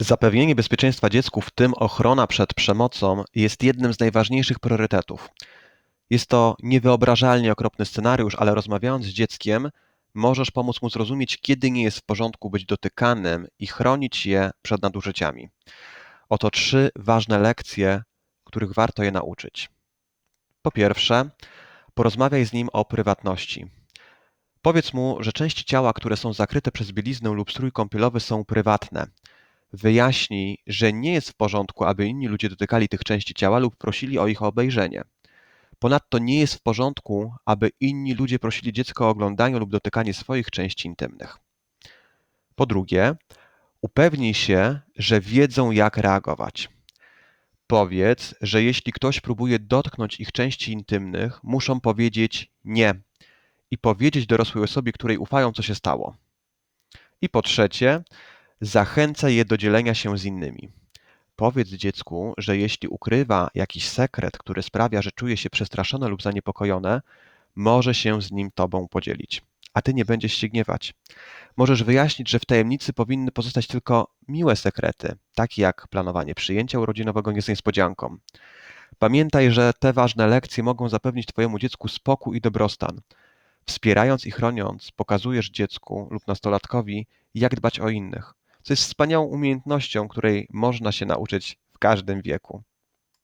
Zapewnienie bezpieczeństwa dziecku, w tym ochrona przed przemocą, jest jednym z najważniejszych priorytetów. Jest to niewyobrażalnie okropny scenariusz, ale rozmawiając z dzieckiem, możesz pomóc mu zrozumieć, kiedy nie jest w porządku być dotykanym i chronić je przed nadużyciami. Oto trzy ważne lekcje, których warto je nauczyć. Po pierwsze, porozmawiaj z nim o prywatności. Powiedz mu, że części ciała, które są zakryte przez bieliznę lub strój kąpielowy, są prywatne. Wyjaśnij, że nie jest w porządku, aby inni ludzie dotykali tych części ciała lub prosili o ich obejrzenie. Ponadto nie jest w porządku, aby inni ludzie prosili dziecko o oglądanie lub dotykanie swoich części intymnych. Po drugie, upewnij się, że wiedzą, jak reagować. Powiedz, że jeśli ktoś próbuje dotknąć ich części intymnych, muszą powiedzieć nie i powiedzieć dorosłej osobie, której ufają, co się stało. I po trzecie, zachęcaj je do dzielenia się z innymi. Powiedz dziecku, że jeśli ukrywa jakiś sekret, który sprawia, że czuje się przestraszone lub zaniepokojone, może się z nim tobą podzielić, a ty nie będziesz się gniewać. Możesz wyjaśnić, że w tajemnicy powinny pozostać tylko miłe sekrety, takie jak planowanie przyjęcia urodzinowego nie z niespodzianką. Pamiętaj, że te ważne lekcje mogą zapewnić Twojemu dziecku spokój i dobrostan. Wspierając i chroniąc, pokazujesz dziecku lub nastolatkowi, jak dbać o innych, co jest wspaniałą umiejętnością, której można się nauczyć w każdym wieku.